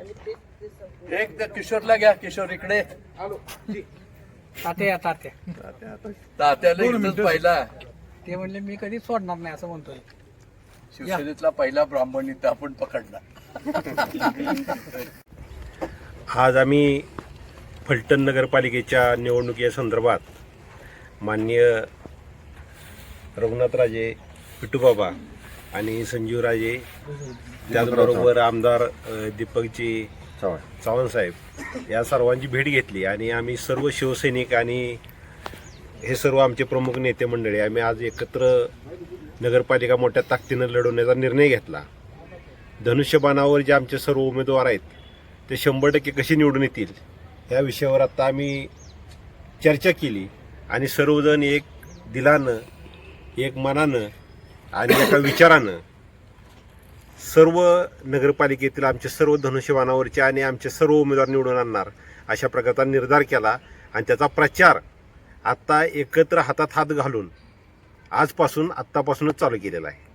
एक त्या किशोरला घ्या किशोर इकडे. तात्या तात्या. तात्याला इथंच पहिला. ते म्हणले मी कधी सोडणार नाही असं म्हणतोय. शिवसेनेतला पहिला ब्राह्मण इथं आपण पकडला. आज आम्ही फलटण नगरपालिकेच्या निवडणुकीसंदर्भात माननीय रघुनाथराजे पिटूबाबा आणि संजीवराजे त्याचबरोबर आमदार दीपकजी चव्हाण. साहेब या सर्वांची भेट घेतली आणि आम्ही सर्व शिवसैनिक आणि हे सर्व आमचे प्रमुख नेते मंडळी आम्ही आज एकत्र नगरपालिका मोठ्या ताकदीनं लढवण्याचा निर्णय घेतला. धनुष्यबाणावर जे आमचे सर्व उमेदवार आहेत ते शंभर टक्के कसे निवडून येतील या विषयावर आता आम्ही चर्चा केली आणि सर्वजण एक दिलानं एक मनानं आणि एका विचारानं सर्व नगरपालिकेतील आमचे सर्व धनुष्यबाणावरचे आणि आमचे सर्व उमेदवार निवडून आणणार अशा प्रकारचा निर्धार केला आणि त्याचा प्रचार आत्ता एकत्र हातात हात घालून आजपासून आत्तापासूनच चालू केलेला आहे.